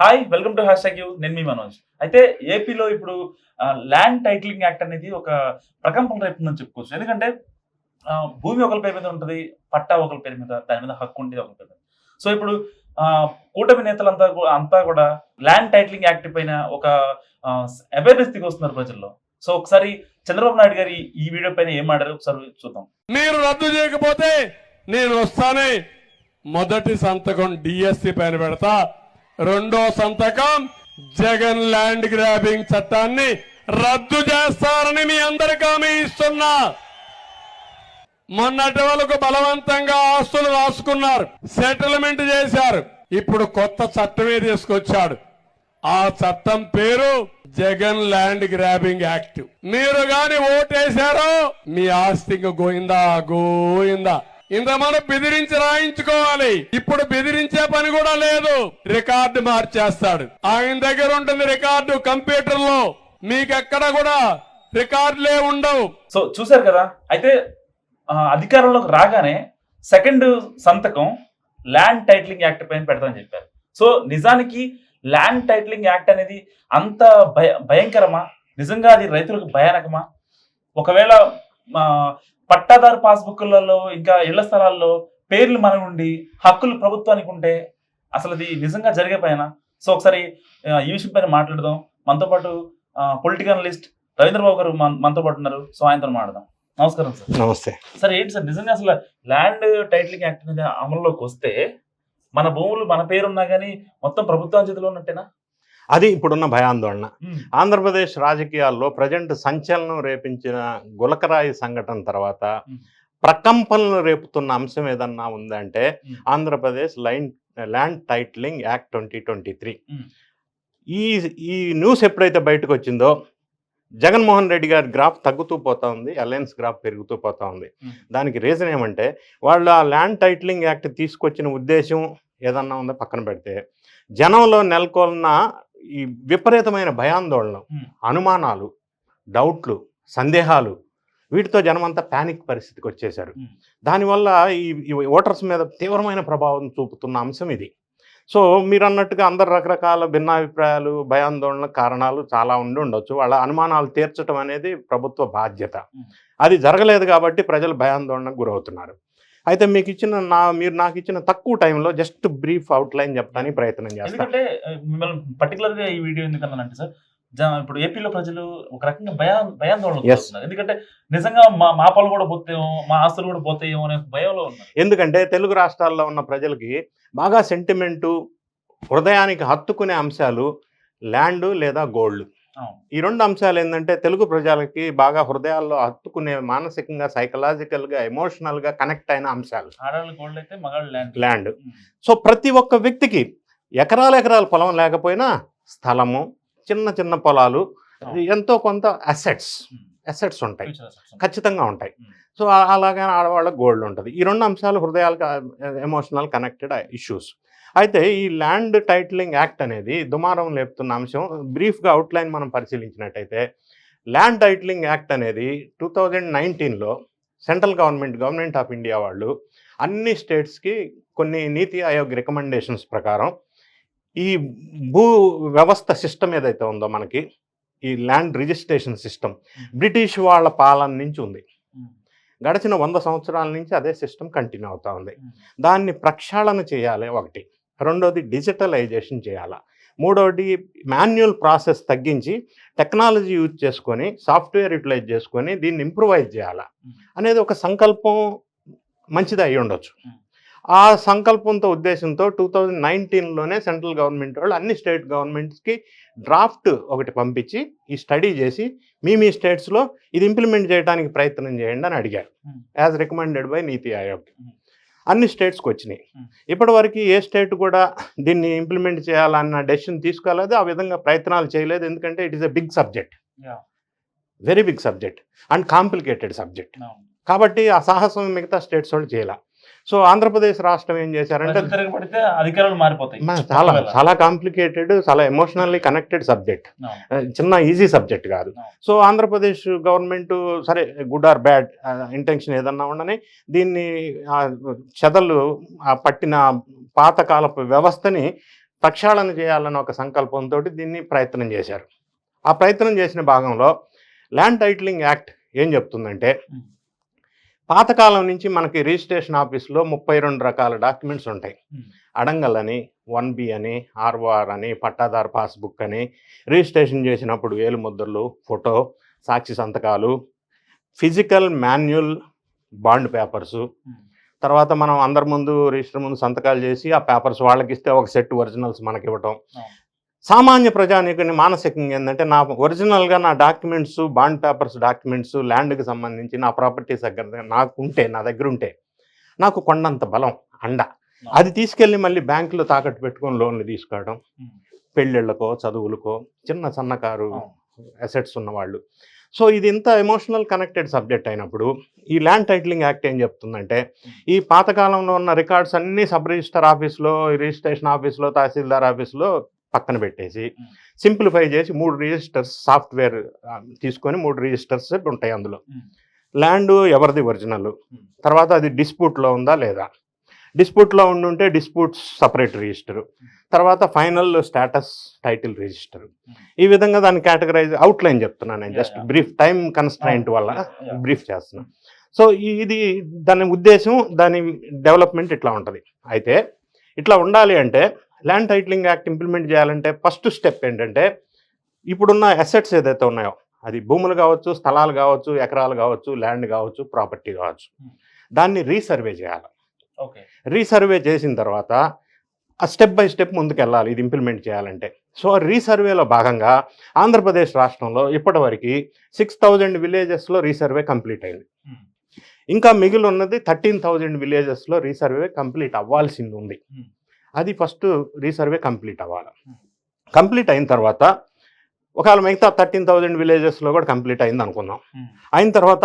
Hi welcome to hash you నేను మీ మనోజ్. అయితే ఏపీలో ఇప్పుడు ల్యాండ్ టైటిలింగ్ యాక్ట్ అనేది ఒక ప్రకంపన రేపుందని చెప్పుకోవచ్చు. ఎందుకంటే భూమి ఒకరి పేరు మీద ఉంటుంది పట్టా ఒకరి పేరు మీద దాని మీద హక్కు ఉండేది ఒకరి పేరు మీద. సో ఇప్పుడు కూటమి నేతలంతా అంతా కూడా ల్యాండ్ టైటిలింగ్ యాక్ట్ పైన ఒక అవేర్నెస్ వస్తున్నారు ప్రజల్లో. సో ఒకసారి చంద్రబాబు నాయుడు గారి ఈ వీడియో పైన ఏం ఆడారు ఒకసారి చూద్దాం. మీరు రద్దు చేయకపోతే నేను వస్తానే. మొదటి సంతకం డిఎస్సి పైన పెడతా. రెండో సంతకం జగన్ ల్యాండ్ గ్రాబింగ్ చట్టాన్ని రద్దు చేస్తారని మీ అందరికీ హామీ ఇస్తున్నా. మొన్నటి వాళ్ళకు బలవంతంగా ఆస్తులు రాసుకున్నారు సెటిల్మెంట్ చేశారు. ఇప్పుడు కొత్త చట్టమే తీసుకొచ్చాడు. ఆ చట్టం పేరు జగన్ ల్యాండ్ గ్రాబింగ్ యాక్ట్. మీరు గాని ఓటేశారో మీ ఆస్తి గోయిందా గోయిందా? ఇంత మనం బెదిరించి రాయించుకోవాలి. ఇప్పుడు బెదిరించే పని కూడా లేదు. రికార్డు మార్చేస్తాడు. ఆయన దగ్గర ఉంటుంది రికార్డు కంప్యూటర్లో మీకెక్కడ కూడా రికార్డులే ఉండవు. సో చూసారు కదా? అయితే అధికారంలోకి రాగానే సెకండ్ సంతకం ల్యాండ్ టైటిలింగ్ యాక్ట్ పైన పెడతామని చెప్పారు. సో నిజానికి ల్యాండ్ టైటిలింగ్ యాక్ట్ అనేది అంత భయ భయంకరమా? నిజంగా అది రైతులకు భయానకమా? ఒకవేళ పట్టాదారు పాస్బుక్లలో ఇంకా ఇళ్ళ స్థలాల్లో పేర్లు మన ఉండి హక్కులు ప్రభుత్వానికి ఉంటే అసలు అది నిజంగా జరిగే పైన సో ఒకసారి ఈ విషయం పైన మాట్లాడదాం. మనతో పాటు పొలిటికల్ లిస్ట్ రవీంద్రబాబు గారు మన- మనతో పాటు ఉన్నారు. సో ఆయనతో మాట్లాడదాం. నమస్కారం సార్. నమస్తే. సార్ ఏంటి సార్ నిజంగా అసలు ల్యాండ్ టైటిలింగ్ యాక్ట్ అనేది అమల్లోకి వస్తే మన భూములు మన పేరున్నా కానీ మొత్తం ప్రభుత్వం చేతిలో ఉన్నట్టేనా? అది ఇప్పుడున్న భయాందోళన ఆంధ్రప్రదేశ్ రాజకీయాల్లో ప్రజెంట్ సంచలనం రేపించిన గులకరాయి సంఘటన తర్వాత. ప్రకంపనలు రేపుతున్న అంశం ఏదన్నా ఉందంటే. Andhra Pradesh line land titling act twenty twenty three. ఈ ఈ న్యూస్ ఎప్పుడైతే బయటకు వచ్చిందో జగన్మోహన్ రెడ్డి గారి గ్రాఫ్ తగ్గుతూ పోతా ఉంది అలయన్స్ గ్రాఫ్ పెరుగుతూ పోతా ఉంది. దానికి రీజన్ ఏమంటే వాళ్ళు ఆ ల్యాండ్ టైటిలింగ్ యాక్ట్ తీసుకొచ్చిన ఉద్దేశం ఏదన్నా ఉందో పక్కన పెడితే జనంలో నెలకొన్న ఈ విపరీతమైన భయాందోళన. అనుమానాలు డౌట్లు సందేహాలు వీటితో జనమంతా ప్యానిక్ పరిస్థితికి వచ్చేశారు. దానివల్ల ఈ ఓటర్స్ మీద తీవ్రమైన ప్రభావం చూపుతున్న అంశం ఇది సో మీరు అన్నట్టుగా అందరు రకరకాల భిన్నాభిప్రాయాలు భయాందోళన కారణాలు చాలా ఉండి ఉండొచ్చు వాళ్ళ అనుమానాలు తీర్చడం అనేది ప్రభుత్వ బాధ్యత. అది జరగలేదు కాబట్టి ప్రజలు భయాందోళనకు గురవుతున్నారు అయితే మీకు ఇచ్చిన నా మీరు నాకు ఇచ్చిన తక్కువ టైంలో జస్ట్ బ్రీఫ్ అవుట్లైన్ చెప్తానికి ప్రయత్నం చేస్తాను ఎందుకంటే మిమ్మల్ని పర్టికులర్గా ఈ వీడియో ఎందుకన్నానంటే సార్ ఇప్పుడు ఏపీలో ప్రజలు ఒక రకంగా భయా భయాందోళన ఎందుకంటే నిజంగా మా మా పొలం కూడా పోతాయేమో మా ఆస్తులు కూడా పోతాయేమో అనే భయంలో ఉన్నారు. ఎందుకంటే తెలుగు రాష్ట్రాల్లో ఉన్న ప్రజలకి బాగా సెంటిమెంటు హృదయానికి హత్తుకునే అంశాలు ల్యాండ్ లేదా గోల్డ్. ఈ రెండు అంశాలు ఏంటంటే తెలుగు ప్రజలకి బాగా హృదయాల్లో హత్తుకునే మానసికంగా సైకలాజికల్గా ఎమోషనల్గా కనెక్ట్ అయిన అంశాలు. ల్యాండ్ సో ప్రతి ఒక్క వ్యక్తికి ఎకరాల ఎకరాల పొలం లేకపోయినా స్థలము చిన్న చిన్న పొలాలు ఎంతో కొంత అసెట్స్ అసెట్స్ ఉంటాయి. ఖచ్చితంగా ఉంటాయి. సో అలాగే ఆడవాళ్ళకి గోల్డ్ ఉంటుంది. ఈ రెండు అంశాలు హృదయాలకు ఎమోషనల్ కనెక్టెడ్ ఇష్యూస్ అయితే ఈ ల్యాండ్ టైటిలింగ్ యాక్ట్ అనేది దుమారం లేపుతున్న అంశం బ్రీఫ్గా అవుట్లైన్ మనం పరిశీలించినట్టయితే ల్యాండ్ టైటిలింగ్ యాక్ట్ అనేది టూ థౌజండ్ నైన్టీన్లో central government government of India వాళ్ళు అన్ని స్టేట్స్కి కొన్ని నీతి ఆయోగ్ రికమెండేషన్స్ ప్రకారం ఈ భూ వ్యవస్థ సిస్టమ్ ఏదైతే ఉందో మనకి ఈ ల్యాండ్ రిజిస్ట్రేషన్ సిస్టమ్ బ్రిటిష్ వాళ్ళ పాలన నుంచి ఉంది. గడిచిన వంద సంవత్సరాల నుంచి అదే సిస్టమ్ కంటిన్యూ అవుతా ఉంది. దాన్ని ప్రక్షాళన చేయాలి ఒకటి. రెండోది డిజిటలైజేషన్ చేయాలి. మూడోది మాన్యువల్ ప్రాసెస్ తగ్గించి టెక్నాలజీ యూజ్ చేసుకొని సాఫ్ట్వేర్ యూటిలైజ్ చేసుకొని దీన్ని ఇంప్రూవైజ్ చేయాలా అనేది ఒక సంకల్పం మంచిది అయి ఉండొచ్చు. ఆ సంకల్పంతో ఉద్దేశంతో టూ థౌజండ్ నైన్టీన్లోనే సెంట్రల్ గవర్నమెంట్ వాళ్ళు అన్ని స్టేట్ గవర్నమెంట్స్కి డ్రాఫ్ట్ ఒకటి పంపించి ఈ స్టడీ చేసి మీ మీ స్టేట్స్లో ఇది ఇంప్లిమెంట్ చేయడానికి ప్రయత్నం చేయండి అని అడిగారు. యాజ్ రికమెండెడ్ బై నీతి ఆయోగ్. అన్ని స్టేట్స్కి వచ్చినాయి. Hmm. ఇప్పటివరకు ఏ స్టేట్ కూడా దీన్ని ఇంప్లిమెంట్ చేయాలన్న డెసిషన్ తీసుకోలేదు. ఆ విధంగా ప్రయత్నాలు చేయలేదు. ఎందుకంటే it is a big subject. Very big subject and complicated subject కాబట్టి ఆ సాహసం మిగతా స్టేట్స్ వాళ్ళు చేయాల. సో ఆంధ్రప్రదేశ్ రాష్ట్రం ఏం చేశారంటే అధికారులు మారిపోతాయి చాలా. చాలా కాంప్లికేటెడ్ చాలా ఎమోషనల్లీ కనెక్టెడ్ సబ్జెక్ట్. చిన్న ఈజీ సబ్జెక్ట్ కాదు. సో ఆంధ్రప్రదేశ్ గవర్నమెంట్ సరే గుడ్ ఆర్ బ్యాడ్ ఇంటెన్షన్ ఏదన్నా ఉండని దీన్ని చెదలు ఆ పట్టిన పాతకాలపు వ్యవస్థని ప్రక్షాళన చేయాలన్న ఒక సంకల్పంతో దీన్ని ప్రయత్నం చేశారు ఆ ప్రయత్నం చేసిన భాగంలో ల్యాండ్ టైటిలింగ్ యాక్ట్ ఏం చెప్తుందంటే. పాతకాలం నుంచి మనకి రిజిస్ట్రేషన్ ఆఫీస్లో ముప్పై రెండు రకాల డాక్యుమెంట్స్ ఉంటాయి Hmm. అడంగల్ అని వన్ బి అని ఆర్ఓఆర్ అని పట్టాదారు పాస్బుక్ అని రిజిస్ట్రేషన్ చేసినప్పుడు వేలు ముద్రలు ఫోటో సాక్షి సంతకాలు ఫిజికల్ మాన్యువల్ బాండ్ పేపర్సు తర్వాత మనం అందరి ముందు రిజిస్టర్ ముందు సంతకాలు చేసి ఆ పేపర్స్ వాళ్ళకి ఇస్తే ఒక సెట్ ఒరిజినల్స్ మనకి ఇవ్వటం. సామాన్య ప్రజానికుని మానసికంగా ఏంటంటే నా ఒరిజినల్గా నా డాక్యుమెంట్స్ బాండ్ పేపర్స్ డాక్యుమెంట్స్ ల్యాండ్కి సంబంధించి నా ప్రాపర్టీస్ దగ్గర నాకు ఉంటే నా దగ్గర ఉంటే నాకు కొండంత బలం అండ అది తీసుకెళ్ళి మళ్ళీ బ్యాంకులో తాకట్టు పెట్టుకొని లోన్లు తీసుకోవడం. పెళ్ళిళ్ళకో చదువులకో చిన్న సన్నకారు. అసెట్స్ ఉన్నవాళ్ళు సో ఇది ఇంత ఎమోషనల్ కనెక్టెడ్ సబ్జెక్ట్ అయినప్పుడు ఈ ల్యాండ్ టైటిలింగ్ యాక్ట్ ఏం చెప్తుందంటే ఈ పాతకాలంలో ఉన్న రికార్డ్స్ అన్ని సబ్ రిజిస్టర్ ఆఫీస్లో రిజిస్ట్రేషన్ ఆఫీస్లో తహసీల్దార్ ఆఫీస్లో పక్కన పెట్టేసి. సింప్లిఫై చేసి మూడు రిజిస్టర్స్ సాఫ్ట్వేర్ తీసుకొని మూడు రిజిస్టర్స్ ఉంటాయి అందులో. ల్యాండ్ ఎవరిది ఒరిజినల్. తర్వాత అది డిస్ప్యూట్లో ఉందా లేదా? డిస్ప్యూట్లో ఉండుంటే డిస్ప్యూట్స్ సపరేట్ రిజిస్టర్. తర్వాత ఫైనల్ స్టేటస్ టైటిల్ రిజిస్టర్. ఈ విధంగా దాన్ని కేటగరైజ్ అవుట్లైన్ చెప్తున్నాను నేను. జస్ట్. బ్రీఫ్ టైం కన్స్ట్రైంట్ వల్ల. బ్రీఫ్ చేస్తున్నాను సో ఇది దాని ఉద్దేశం దాని డెవలప్మెంట్ ఇట్లా ఉంటుంది. అయితే ఇట్లా ఉండాలి అంటే ల్యాండ్ టైటిలింగ్ యాక్ట్ ఇంప్లిమెంట్ చేయాలంటే ఫస్ట్ స్టెప్ ఏంటంటే ఇప్పుడున్న అసెట్స్ ఏదైతే ఉన్నాయో అది భూములు కావచ్చు స్థలాలు కావచ్చు ఎకరాలు కావచ్చు ల్యాండ్ కావచ్చు ప్రాపర్టీ కావచ్చు Hmm. దాన్ని రీసర్వే చేయాలి ఓకే రీసర్వే చేసిన తర్వాత ఆ స్టెప్ బై స్టెప్ ముందుకు వెళ్ళాలి ఇది ఇంప్లిమెంట్ చేయాలంటే సో రీసర్వేలో భాగంగా ఆంధ్రప్రదేశ్ రాష్ట్రంలో ఇప్పటివరకు సిక్స్ థౌజండ్ విలేజెస్లో రీసర్వే కంప్లీట్ అయింది Hmm. ఇంకా మిగిలి ఉన్నది థర్టీన్ థౌజండ్ విలేజెస్లో రీసర్వే కంప్లీట్ అవ్వాల్సింది ఉంది Hmm. అది ఫస్ట్ రీసర్వే కంప్లీట్ అవ్వాలి Hmm. కంప్లీట్ అయిన తర్వాత ఒకవేళ మిగతా థర్టీన్ థౌజండ్ విలేజెస్లో కూడా కంప్లీట్ అయింది అనుకుందాం అయిన తర్వాత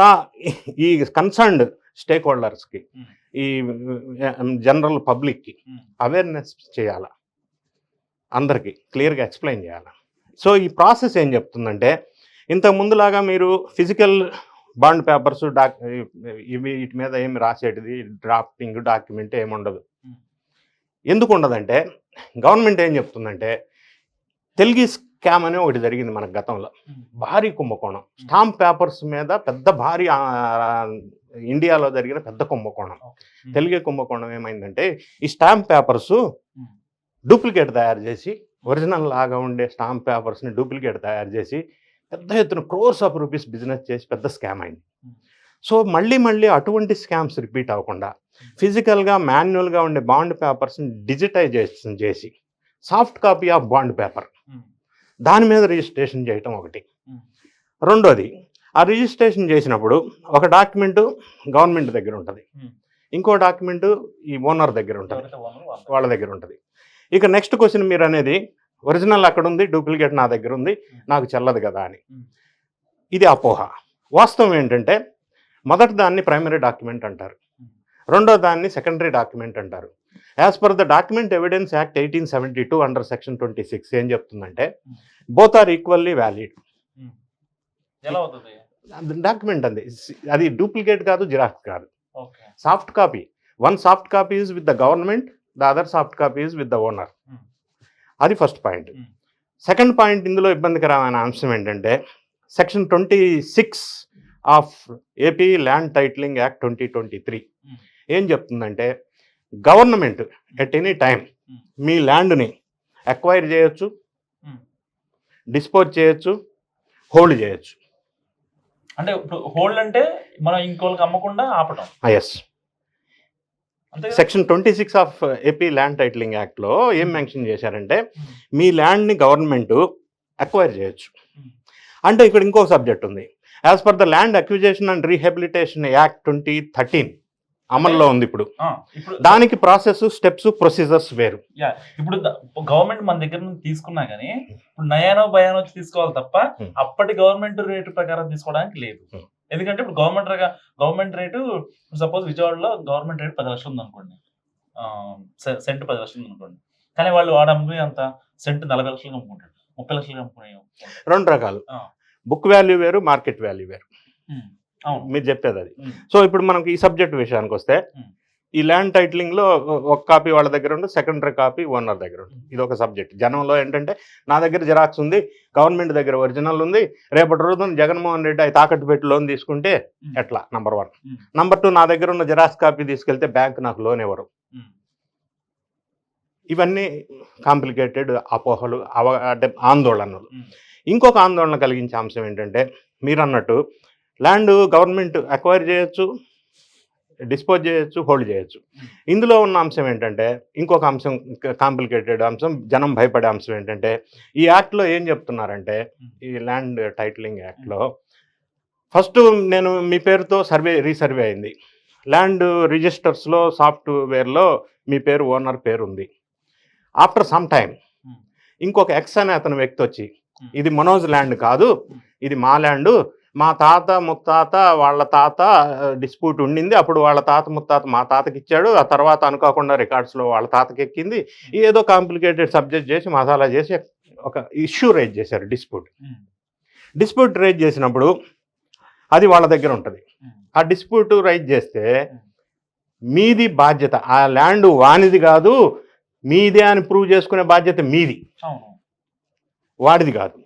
ఈ కన్సర్న్డ్ స్టేక్ హోల్డర్స్కి Hmm. ఈ జనరల్ పబ్లిక్కి Hmm. అవేర్నెస్ చేయాలి అందరికీ క్లియర్గా ఎక్స్ప్లెయిన్ చేయాలి సో ఈ ప్రాసెస్ ఏం చెప్తుందంటే ఇంతకు ముందులాగా మీరు ఫిజికల్ బాండ్ పేపర్స్ డాక్ ఇవి వీటి మీద ఏమి రాసేటిది డ్రాఫ్టింగ్ డాక్యుమెంట్ ఏమి ఉండదు Hmm. ఎందుకు ఉండదంటే గవర్నమెంట్ ఏం చెప్తుందంటే తెలుగు స్కామ్ అని ఒకటి జరిగింది మన గతంలో. భారీ కుంభకోణం. స్టాంప్ పేపర్స్ మీద పెద్ద భారీ ఇండియాలో జరిగిన పెద్ద కుంభకోణం. తెలుగే కుంభకోణం ఏమైందంటే ఈ స్టాంప్ పేపర్స్ డూప్లికేట్ తయారు చేసి ఒరిజినల్ లాగా ఉండే స్టాంప్ పేపర్స్ని డూప్లికేట్ తయారు చేసి పెద్ద ఎత్తున క్రోర్స్ ఆఫ్ రూపీస్ బిజినెస్ చేసి పెద్ద స్కామ్ అయింది. సో మళ్ళీ మళ్ళీ అటువంటి స్కామ్స్ రిపీట్ అవ్వకుండా ఫిజికల్గా మాన్యువల్గా ఉండే బాండ్ పేపర్స్ని డిజిటైజేషన్ చేసి soft copy of bond paper దాని మీద రిజిస్ట్రేషన్ చేయటం ఒకటి. రెండోది ఆ రిజిస్ట్రేషన్ చేసినప్పుడు ఒక డాక్యుమెంట్ గవర్నమెంట్ దగ్గర ఉంటుంది. ఇంకో డాక్యుమెంట్ ఈ ఓనర్ దగ్గర ఉంటుంది వాళ్ళు. దగ్గర ఉంటుంది ఇక నెక్స్ట్ క్వశ్చన్ మీరు అనేది ఒరిజినల్ అక్కడ ఉంది డూప్లికేట్ నా దగ్గర ఉంది నాకు చెల్లదు కదా అని. ఇది అపోహ వాస్తవం ఏంటంటే మొదటి దాన్ని ప్రైమరీ డాక్యుమెంట్ అంటారు. రెండో దాన్ని సెకండరీ డాక్యుమెంట్ అంటారు. As per the document evidence act eighteen seventy two under section twenty six ఏం చెప్తుందంటే. Both are equally valid document అంది అది. డూప్లికేట్ కాదు జిరాక్స్ కాదు. Soft copy one soft copy is with the government the other soft copy is with the owner. అది first point. Second point ఇందులో ఇబ్బందికరమైన అంశం ఏంటంటే section twenty six of AP land titling act twenty twenty three. ఏం చెప్తుందంటే government at any time Hmm. మీ ల్యాండ్ని acquire చేయొచ్చు Hmm. డిస్పోజ్ చేయొచ్చు హోల్డ్ చేయొచ్చు అంటే ఇప్పుడు హోల్డ్ అంటే మనం ఇంకోళ్ళకి అమ్మకుండా ఆపటం yes? Section twenty six of AP land titling యాక్ట్లో ఏం Hmm. మెన్షన్ చేశారంటే ఉమ్. మీ ల్యాండ్ని గవర్నమెంట్ అక్వైర్ చేయొచ్చు Hmm. అంటే ఇక్కడ ఇంకో సబ్జెక్ట్ ఉంది as per the land acquisition and rehabilitation act twenty thirteen అమల్లో ఉంది ఇప్పుడు. దానికి ప్రాసెస్ స్టెప్స్ ప్రొసీజర్స్ వేరు. ఇప్పుడు గవర్నమెంట్ మన దగ్గర నుంచి తీసుకున్నా గానీ ఇప్పుడు నయానో భయానో వచ్చి తీసుకోవాలి తప్ప. అప్పటి గవర్నమెంట్ రేటు ప్రకారం తీసుకోవడానికి లేదు. ఎందుకంటే ఇప్పుడు గవర్నమెంట్ గవర్నమెంట్ రేటు సపోజ్ విజయవాడలో గవర్నమెంట్ రేట్ పది లక్షలు ఉంది అనుకోండి సెంట్ పది లక్షలు ఉంది అనుకోండి కానీ వాళ్ళు వాడు అంత సెంట్ నలభై లక్షలు అమ్ముకుంటాడు ముప్పై లక్షలు అమ్ముకునే రెండు రకాలు. బుక్ వాల్యూ వేరు మార్కెట్ వాల్యూ వేరు. మీరు చెప్పేది అది. సో ఇప్పుడు మనకి ఈ సబ్జెక్ట్ విషయానికి వస్తే. ఈ ల్యాండ్ టైటిలింగ్లో ఒక కాపీ వాళ్ళ దగ్గర ఉంది సెకండరీ కాపీ ఓనర్ దగ్గర ఉంది ఇది ఒక సబ్జెక్ట్. జనంలో ఏంటంటే నా దగ్గర జిరాక్స్ ఉంది గవర్నమెంట్ దగ్గర ఒరిజినల్ ఉంది రేపటి రోజున జగన్మోహన్ రెడ్డి అవి తాకట్టు పెట్టి లోన్ తీసుకుంటే ఎట్లా? Number one. నంబర్ టూ నా దగ్గర ఉన్న జిరాక్స్ కాపీ తీసుకెళ్తే బ్యాంక్ నాకు లోన్ ఇవ్వరు. ఇవన్నీ కాంప్లికేటెడ్ అపోహలు అవ అంటే ఆందోళనలు. ఇంకొక ఆందోళన కలిగించే అంశం ఏంటంటే మీరు అన్నట్టు ల్యాండ్ గవర్నమెంట్ అక్వైర్ చేయొచ్చు డిస్పోజ్ చేయొచ్చు హోల్డ్ చేయొచ్చు ఇందులో ఉన్న అంశం ఏంటంటే ఇంకొక అంశం కాంప్లికేటెడ్ అంశం జనం భయపడే అంశం ఏంటంటే ఈ యాక్ట్లో ఏం చెప్తున్నారంటే ఈ ల్యాండ్ టైటిలింగ్ యాక్ట్లో ఫస్ట్ నేను మీ పేరుతో సర్వే రీసర్వే అయింది ల్యాండ్ రిజిస్టర్స్లో సాఫ్ట్వేర్లో మీ పేరు ఓనర్ పేరు ఉంది ఆఫ్టర్ సమ్ టైం. ఇంకొక ఎక్స్ అనే అతని వ్యక్తి వచ్చి. ఇది మనోజ్ ల్యాండ్ కాదు ఇది మా ల్యాండ్ మా తాత ముత్తాత వాళ్ళ తాత డిస్ప్యూట్ ఉండింది. అప్పుడు వాళ్ళ తాత ముత్తాత మా తాతకి ఇచ్చాడు. ఆ తర్వాత అనుకోకుండా రికార్డ్స్లో వాళ్ళ తాతకి ఎక్కింది. ఏదో కాంప్లికేటెడ్ సబ్జెక్ట్ చేసి మసాలా చేసి ఒక ఇష్యూ రైజ్ చేశారు డిస్ప్యూట్. డిస్ప్యూట్ రైజ్ చేసినప్పుడు అది వాళ్ళ దగ్గర ఉంటుంది. ఆ డిస్ప్యూట్ రైజ్ చేస్తే మీది బాధ్యత. ఆ ల్యాండ్ వానిది కాదు మీదే అని ప్రూవ్ చేసుకునే బాధ్యత మీది. వాడిది కాదు.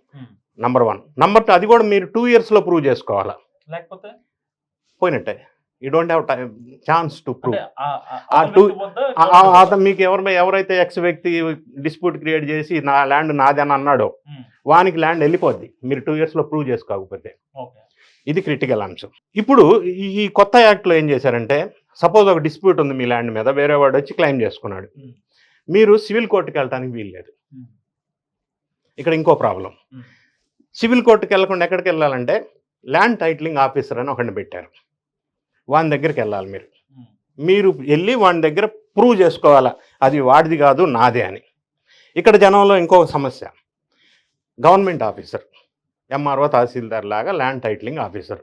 నంబర్ వన్ నంబర్ టూ అది కూడా మీరు టూ ఇయర్స్లో ప్రూవ్ చేసుకోవాలా? లేకపోతే? పోయినట్టే. You don't have time chance to prove ఆ-. అతను మీకు ఎవరి ఎవరైతే ఎక్స్ వ్యక్తి డిస్ప్యూట్ క్రియేట్ చేసి నా ల్యాండ్ నాది అని అన్నాడో ఉమ్, వానికి ల్యాండ్ వెళ్ళిపోద్ది. మీరు టూ ఇయర్స్లో ప్రూవ్ చేసుకోకపోతే. ఇది క్రిటికల్ అంశం ఇప్పుడు ఈ- కొత్త యాక్ట్లో ఏం చేశారంటే సపోజ్ ఒక డిస్ప్యూట్ ఉంది మీ ల్యాండ్ మీద వేరే వాడు వచ్చి క్లెయిమ్ చేసుకున్నాడు. Hmm. మీరు సివిల్ కోర్టుకి వెళ్ళడానికి వీల్లేదు. ఉమ్, ఇక్కడ ఇంకో ప్రాబ్లం Hmm. సివిల్ కోర్టుకి వెళ్ళకుండా ఎక్కడికి వెళ్ళాలంటే ల్యాండ్ టైటిలింగ్ ఆఫీసర్ అని ఒకరిని పెట్టారు. వాని దగ్గరికి వెళ్ళాలి మీరు. మీరు వెళ్ళి వాని దగ్గర ప్రూవ్ చేసుకోవాలా. అది వాడిది కాదు నాదే అని. ఇక్కడ జనంలో ఇంకొక సమస్య. గవర్నమెంట్ ఆఫీసర్ ఎంఆర్ఓ తహసీల్దార్ లాగా land titling officer.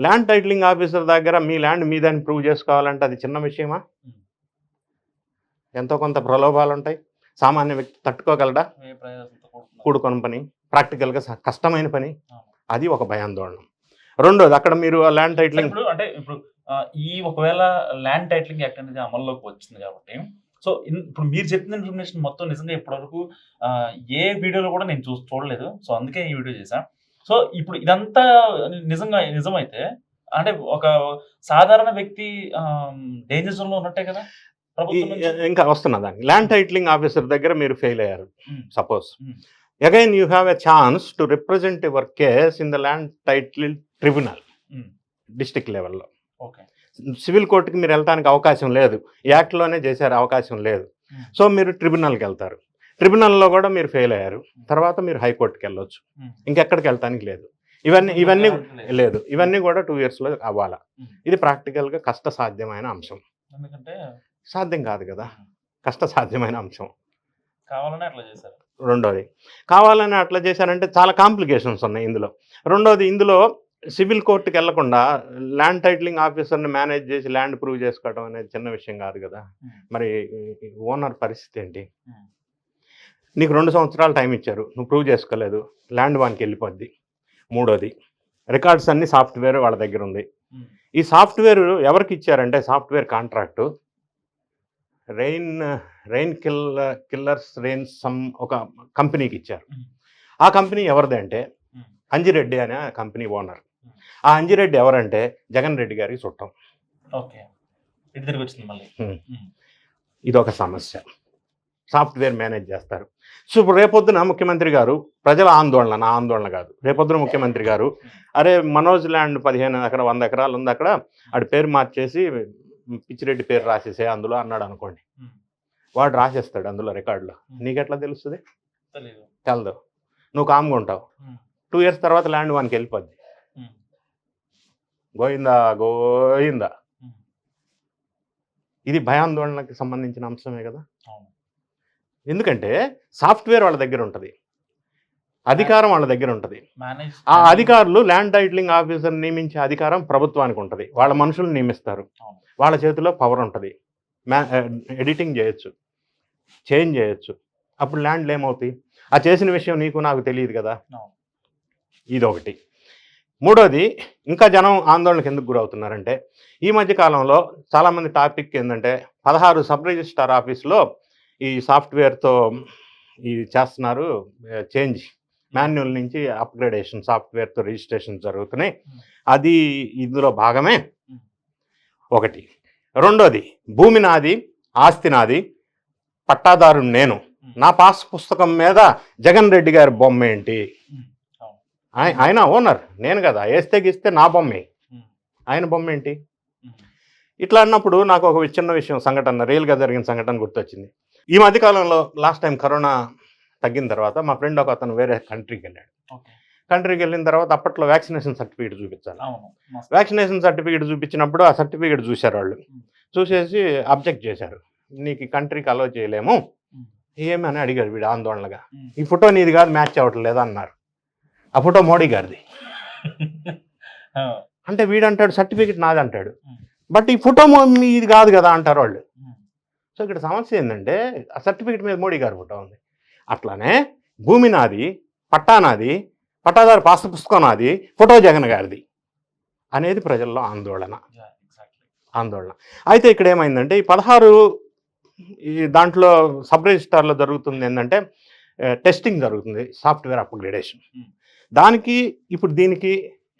Land titling officer దగ్గర మీ ల్యాండ్ మీదని ప్రూవ్ చేసుకోవాలంటే అది చిన్న విషయమా? ఎంతో కొంత ప్రలోభాలు ఉంటాయి సామాన్య వ్యక్తి తట్టుకోగలడా. కూడుకొని పని ప్రాక్టికల్గా కష్టమైన పని. అది ఒక భయాందోళన. రెండోది అక్కడ మీరు ల్యాండ్ టైటిలింగ్ అంటే ఇప్పుడు ఈ ఒకవేళ ల్యాండ్ టైటిలింగ్ యాక్ట్ అనేది అమల్లోకి వచ్చింది కాబట్టి సో ఇప్పుడు మీరు చెప్పిన ఇన్ఫర్మేషన్ మొత్తం నిజంగా ఇప్పటివరకు ఏ వీడియోలో కూడా నేను చూ చూడలేదు. సో అందుకే ఈ వీడియో చేశా. సో ఇప్పుడు ఇదంతా నిజంగా నిజమైతే అంటే ఒక సాధారణ వ్యక్తి డేంజర్ జోన్లో ఉన్నట్టే కదా? ఇంకా వస్తున్నా దానికి. ల్యాండ్ టైటిలింగ్ ఆఫీసర్ దగ్గర మీరు ఫెయిల్ అయ్యారు suppose. Again you have a chance to represent your case in the land title tribunal district లెవెల్లో ఓకే సివిల్ కోర్టుకి మీరు వెళ్ళడానికి అవకాశం లేదు. యాక్ట్లోనే చేశారు అవకాశం లేదు. Hmm. సో మీరు ట్రిబ్యునల్కి వెళ్తారు. ట్రిబ్యునల్లో కూడా మీరు ఫెయిల్ అయ్యారు. తర్వాత మీరు హైకోర్టుకి వెళ్ళొచ్చు. ఉమ్, ఇంకెక్కడికి వెళ్ళటానికి లేదు. ఇవన్నీ ఇవన్నీ లేదు. ఇవన్నీ కూడా టూ ఇయర్స్లో అవ్వాలా. Hmm. ఇది ప్రాక్టికల్గా కష్ట సాధ్యమైన అంశం. ఎందుకంటే సాధ్యం కాదు కదా. కష్ట సాధ్యమైన అంశం. కావాలనే అట్లా చేశారు. రెండోది. కావాలని అట్లా చేశారంటే చాలా కాంప్లికేషన్స్ ఉన్నాయి ఇందులో. రెండోది ఇందులో సివిల్ కోర్టుకి వెళ్ళకుండా ల్యాండ్ టైటిలింగ్ ఆఫీసర్ని మేనేజ్ చేసి ల్యాండ్ ప్రూవ్ చేసుకోవడం అనేది చిన్న విషయం కాదు కదా. మరి ఓనర్ పరిస్థితి ఏంటి? నీకు రెండు సంవత్సరాలు టైం ఇచ్చారు. నువ్వు ప్రూవ్ చేసుకోలేదు. ల్యాండ్ వానికి వెళ్ళిపోద్ది. మూడోది రికార్డ్స్ అన్ని సాఫ్ట్వేర్ వాళ్ళ దగ్గర ఉంది. ఈ సాఫ్ట్వేర్ ఎవరికి ఇచ్చారంటే software contract. Rain rain kill killers rain some ఒక కంపెనీకి ఇచ్చారు. ఆ కంపెనీ ఎవరిది అంటే. అంజిరెడ్డి అనే కంపెనీ ఓనర్. ఆ అంజిరెడ్డి ఎవరంటే జగన్ రెడ్డి గారికి చుట్టం. ఓకే. ఉమ్, ఇదొక సమస్య. సాఫ్ట్వేర్ మేనేజ్ చేస్తారు. సో ఇప్పుడు రేపొద్దున ముఖ్యమంత్రి గారు ప్రజల ఆందోళన నా ఆందోళన కాదు. రేపొద్దున ముఖ్యమంత్రి గారు అరే మనోజ్ ల్యాండ్ పదిహేను ఎకరా వంద ఎకరాలు ఉంది అక్కడ. ఆడి పేరు మార్చేసి పిచ్చిరెడ్డి పేరు రాసేసే అందులో అన్నాడు అనుకోండి. ఉమ్, వాడు రాసేస్తాడు అందులో రికార్డులో. నీకెట్లా తెలుస్తుంది? తెలీదు. నువ్వు కామ్గా ఉంటావు. టూ ఇయర్స్ తర్వాత ల్యాండ్ వానికి వెళ్ళిపోద్ది. గోయిందా? గోయిందా? ఇది భయాందోళనకి సంబంధించిన అంశమే కదా? ఎందుకంటే సాఫ్ట్వేర్ వాళ్ళ దగ్గర ఉంటుంది. అధికారం వాళ్ళ దగ్గర ఉంటుంది. ఆ అధికారులు ల్యాండ్ టైటిలింగ్ ఆఫీసర్ నియమించే అధికారం ప్రభుత్వానికి ఉంటుంది. వాళ్ళ మనుషులు నియమిస్తారు. వాళ్ళ చేతిలో పవర్ ఉంటుంది. మ్యా ఎడిటింగ్ చేయొచ్చు చేంజ్ చేయొచ్చు. అప్పుడు ల్యాండ్లు ఏమవుతాయి? ఆ చేసిన విషయం నీకు నాకు తెలియదు కదా. ఇదొకటి. మూడోది ఇంకా జనం ఆందోళనకు ఎందుకు గురవుతున్నారంటే ఈ మధ్య కాలంలో చాలామంది టాపిక్ ఏంటంటే పదహారు సబ్ రిజిస్టార్ ఆఫీస్లో ఈ సాఫ్ట్వేర్తో ఈ చేస్తున్నారు చేంజ్ మాన్యువల్ నుంచి అప్గ్రేడేషన్ సాఫ్ట్వేర్తో రిజిస్ట్రేషన్ జరుగుతున్నాయి. అది ఇందులో భాగమే. ఒకటి రెండోది భూమి నాది ఆస్తి నాది పట్టాదారు నేను. నా పాస్ పుస్తకం మీద జగన్ రెడ్డి గారి బొమ్మ ఏంటి? ఆయ- ఆయన ఓనర్ నేను కదా వేస్తే గీస్తే నా బొమ్మే. ఆయన బొమ్మ ఏంటి? ఇట్లా అన్నప్పుడు నాకు ఒక చిన్న విషయం సంఘటన రియల్గా జరిగిన సంఘటన గుర్తొచ్చింది. ఈ మధ్య కాలంలో లాస్ట్ టైం కరోనా తగ్గిన తర్వాత మా ఫ్రెండ్ ఒక అతను వేరే కంట్రీకి వెళ్ళాడు. కంట్రీకి వెళ్ళిన తర్వాత అప్పట్లో వ్యాక్సినేషన్ సర్టిఫికేట్ చూపించాలి. వ్యాక్సినేషన్ సర్టిఫికేట్ చూపించినప్పుడు ఆ సర్టిఫికేట్ చూశారు వాళ్ళు. చూసేసి అబ్జెక్ట్ చేశారు. నీకు ఈ కంట్రీకి అలో చేయలేము. ఉమ్. ఏమని అడిగారు వీడు ఆందోళనగా. ఈ ఫోటో నీది కాదు మ్యాచ్ అవ్వట్లేదు అన్నారు. ఆ ఫోటో మోడీ గారిది. అంటే వీడు అంటాడు సర్టిఫికేట్ నాది అంటాడు. బట్ ఈ ఫోటో మీది కాదు కదా అంటారు వాళ్ళు. సో ఇక్కడ సమస్య ఏంటంటే ఆ సర్టిఫికేట్ మీద మోడీ గారి ఫోటో ఉంది. అట్లానే భూమి నాది పట్టా నాది పట్టాదారు పాస్ పుస్తకం నాది ఫోటో జగన్ గారిది అనేది ప్రజల్లో ఆందోళన. ఆందోళన అయితే ఇక్కడ ఏమైందంటే ఈ పదహారు ఈ దాంట్లో సబ్ రిజిస్టార్లో జరుగుతుంది ఏంటంటే టెస్టింగ్ జరుగుతుంది సాఫ్ట్వేర్ అప్గ్రేడేషన్ Hmm. దానికి ఇప్పుడు దీనికి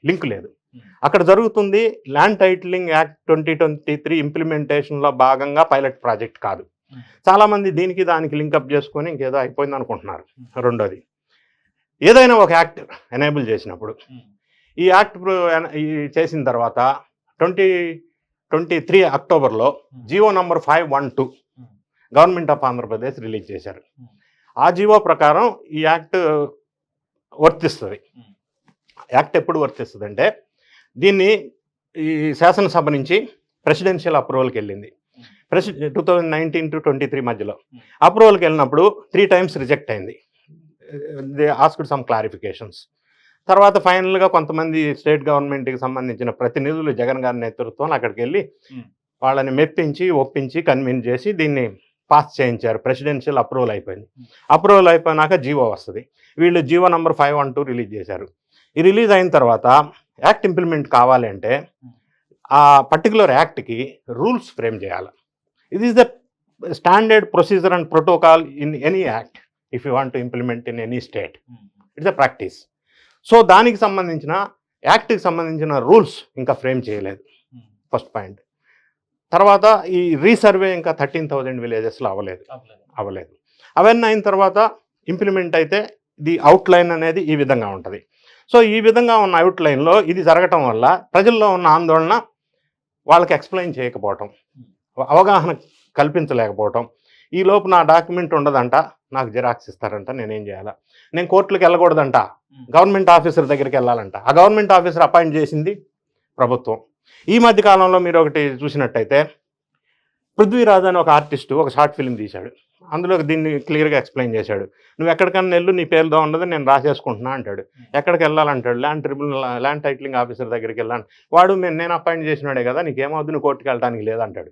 లింక్ లేదు Hmm. అక్కడ జరుగుతుంది land titling act twenty twenty three ఇంప్లిమెంటేషన్లో భాగంగా పైలట్ ప్రాజెక్ట్ కాదు Hmm. చాలామంది దీనికి దానికి లింకప్ చేసుకొని ఇంకేదో అయిపోయింది అనుకుంటున్నారు. రెండోది ఏదైనా ఒక యాక్ట్ ఎనేబుల్ చేసినప్పుడు. ఈ యాక్ట్ చేసిన తర్వాత ట్వంటీ ట్వంటీ త్రీ అక్టోబర్లో GO number five one two. Government of Andhra Pradesh release చేశారు. ఆ జియో ప్రకారం ఈ యాక్ట్ వర్తిస్తుంది. యాక్ట్ ఎప్పుడు వర్తిస్తుంది అంటే దీన్ని ఈ శాసనసభ నుంచి ప్రెసిడెన్షియల్ అప్రూవల్కి వెళ్ళింది. ప్రెసి two thousand nineteen to twenty three మధ్యలో. అప్రూవల్కి వెళ్ళినప్పుడు త్రీ టైమ్స్ రిజెక్ట్ అయింది దే ఆస్క్డ్ సమ్ క్లారిఫికేషన్స్. తర్వాత ఫైనల్గా కొంతమంది స్టేట్ గవర్నమెంట్కి సంబంధించిన ప్రతినిధులు జగన్ గారి నేతృత్వంలో అక్కడికి వెళ్ళి. వాళ్ళని మెప్పించి ఒప్పించి కన్విన్స్ చేసి దీన్ని పాస్ చేయించారు. ప్రెసిడెన్షియల్ అప్రూవల్ అయిపోయింది. అప్రూవల్ అయిపోయినాక జీవో వస్తుంది. వీళ్ళు GO number five one two release చేశారు. ఈ రిలీజ్ అయిన తర్వాత యాక్ట్ ఇంప్లిమెంట్ కావాలి అంటే ఆ పర్టికులర్ యాక్ట్కి రూల్స్ ఫ్రేమ్ చేయాలి. ఇది is the standard procedure and protocol in any act if you want to implement in any state. It's a practice so దానికి సంబంధించిన యాక్ట్కి సంబంధించిన రూల్స్ ఇంకా ఫ్రేమ్ చేయలేదు. ఫస్ట్ పాయింట్ తర్వాత ఈ రీసర్వే ఇంకా థర్టీన్ థౌజండ్ విలేజెస్లో అవ్వలేదు. అవ్వలేదు. అవ్వలేదు. అవన్నీ అయిన తర్వాత ఇంప్లిమెంట్ అయితే ది అవుట్లైన్ అనేది ఈ విధంగా ఉంటుంది. సో ఈ విధంగా ఉన్న అవుట్లైన్లో ఇది జరగటం వల్ల ప్రజల్లో ఉన్న ఆందోళన వాళ్ళకి ఎక్స్ప్లెయిన్ చేయకపోవటం అవగాహన కల్పించలేకపోవటం. ఈ లోపు నా డాక్యుమెంట్ ఉండదంట. నాకు జిరాక్స్ ఇస్తారంట నేనేం చేయాలా? నేను కోర్టులకు వెళ్ళకూడదంట. గవర్నమెంట్ ఆఫీసర్ దగ్గరికి వెళ్ళాలంట. ఆ గవర్నమెంట్ ఆఫీసర్ అపాయింట్ చేసింది ప్రభుత్వం. ఈ మధ్య కాలంలో మీరు ఒకటి చూసినట్టయితే పృథ్వీరాజ్ అని ఒక ఆర్టిస్టు ఒక షార్ట్ ఫిల్మ్ తీశాడు. అందులో దీన్ని క్లియర్గా ఎక్స్ప్లెయిన్ చేశాడు. నువ్వు ఎక్కడికన్నా వెళ్ళు నీ పేరుతో ఉండదు నేను రాసేసుకుంటున్నా అంటాడు. ఎక్కడికి వెళ్ళాలంటాడు? Land tribunal land titling officer దగ్గరికి వెళ్ళాను వాడు "నేను- అపాయింట్ చేసినాడే కదా నీకేమవుద్దు నువ్వు కోర్టుకి వెళ్ళడానికి లేదంటాడు.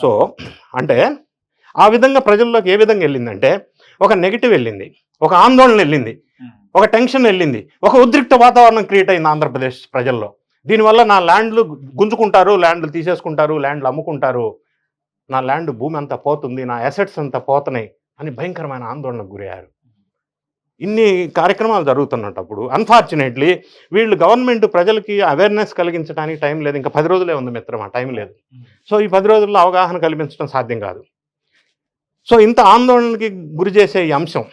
సో అంటే ఆ విధంగా ప్రజల్లోకి ఏ విధంగా వెళ్ళిందంటే ఒక నెగిటివ్ వెళ్ళింది ఒక ఆందోళన వెళ్ళింది. ఒక టెన్షన్ వెళ్ళింది ఒక ఉద్రిక్త వాతావరణం క్రియేట్ అయింది ఆంధ్రప్రదేశ్ ప్రజల్లో. దీనివల్ల నా ల్యాండ్లు గుంజుకుంటారు ల్యాండ్లు తీసేసుకుంటారు ల్యాండ్లు అమ్ముకుంటారు. నా ల్యాండ్ భూమి అంతా పోతుంది నా అసెట్స్ అంతా పోతున్నాయి అని భయంకరమైన ఆందోళనకు గురయ్యారు. ఇన్ని కార్యక్రమాలు జరుగుతున్నప్పుడు అన్ఫార్చునేట్లీ వీళ్ళు గవర్నమెంట్ ప్రజలకి అవేర్నెస్ కలిగించడానికి టైం లేదు. ఇంకా పది రోజులే ఉంది మిత్రమా? టైం లేదు. సో ఈ పది రోజుల్లో అవగాహన కల్పించడం సాధ్యం కాదు. సో ఇంత ఆందోళనకి గురి చేసే ఈ అంశం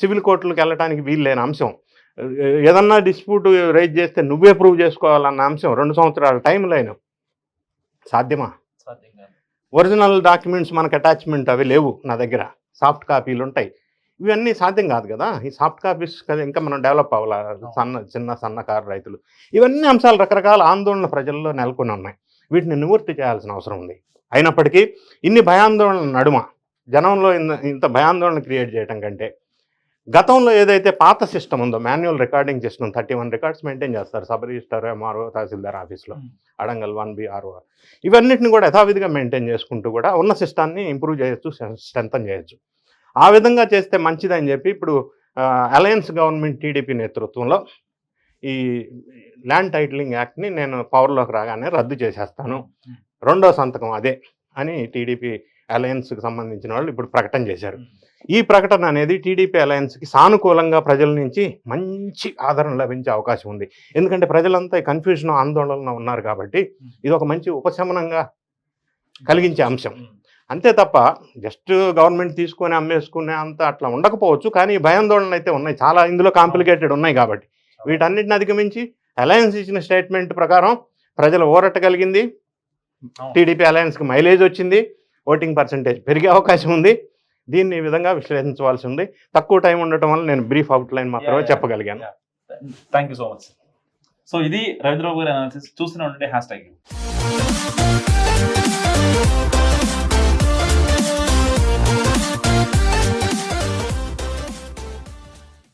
సివిల్ కోర్టులకు వెళ్ళడానికి వీలు లేని అంశం ఏదన్నా డిస్ప్యూట్ రైజ్ చేస్తే నువ్వే ప్రూవ్ చేసుకోవాలన్న అంశం రెండు సంవత్సరాల టైం లైన్ సాధ్యమా. ఒరిజినల్ డాక్యుమెంట్స్ మనకు అటాచ్మెంట్ అవి లేవు నా దగ్గర సాఫ్ట్ కాపీలు ఉంటాయి. ఇవన్నీ సాధ్యం కాదు కదా? ఈ సాఫ్ట్ కాపీస్ కదా ఇంకా మనం డెవలప్ అవ్వాలి? సన్న చిన్న సన్నకారు రైతులు. ఇవన్నీ అంశాలు రకరకాల ఆందోళన ప్రజల్లో నెలకొని ఉన్నాయి వీటిని నివృత్తి చేయాల్సిన అవసరం ఉంది. అయినప్పటికీ ఇన్ని భయాందోళన నడుమ జనంలో ఇంత ఇంత భయాందోళన క్రియేట్ చేయడం కంటే గతంలో ఏదైతే పాత సిస్టమ్ ఉందో manual recording system thirty one records maintain చేస్తారు. సబ్ రిజిస్టర్ ఎంఆర్ఓ తహసీల్దార్ ఆఫీస్లో. అడంగల్ వన్ బి ఆర్ఓ. ఇవన్నిటిని కూడా యథావిధిగా మెయింటైన్ చేసుకుంటూ కూడా ఉన్న సిస్టాన్ని ఇంప్రూవ్ చేయొచ్చు స్ట్రెంథన్ చేయొచ్చు. ఆ విధంగా చేస్తే మంచిదని చెప్పి ఇప్పుడు అలయన్స్ గవర్నమెంట్ టీడీపీ నేతృత్వంలో ఈ ల్యాండ్ టైటిలింగ్ యాక్ట్ని నేను పవర్లోకి రాగానే రద్దు చేసేస్తాను. రెండో సంతకం అదే అని టీడీపీ అలయన్స్కి సంబంధించిన వాళ్ళు ఇప్పుడు ప్రకటన చేశారు. ఈ ప్రకటన అనేది టీడీపీ అలయన్స్కి సానుకూలంగా ప్రజల నుంచి మంచి ఆదరణ లభించే అవకాశం ఉంది. ఎందుకంటే ప్రజలంతా ఈ కన్ఫ్యూజన్ ఆందోళన ఉన్నారు కాబట్టి ఇది ఒక మంచి ఉపశమనంగా కలిగించే అంశం. అంతే తప్ప జస్ట్ గవర్నమెంట్ తీసుకొని అమ్మేసుకునే అంత అట్లా ఉండకపోవచ్చు. కానీ భయాందోళనలు అయితే ఉన్నాయి. చాలా ఇందులో కాంప్లికేటెడ్ ఉన్నాయి కాబట్టి. వీటన్నిటిని అధిగమించి అలయన్స్ ఇచ్చిన స్టేట్మెంట్ ప్రకారం ప్రజలు ఊరట కలిగింది. టీడీపీ అలయన్స్కి మైలేజ్ వచ్చింది. ఓటింగ్ పర్సంటేజ్ పెరిగే అవకాశం ఉంది. దీన్ని ఈ విధంగా విశ్లేషించవలసి ఉంది. తక్కువ టైం ఉండటం వల్ల నేను బ్రీఫ్ అవుట్లైన్ మాత్రమే. చెప్పగలిగాను. Thank you so much so ఇది రవీంద్రబాబు గారి అనాలిసిస్ చూస్తూనే ఉండండి హ్యాష్ ట్యాగ్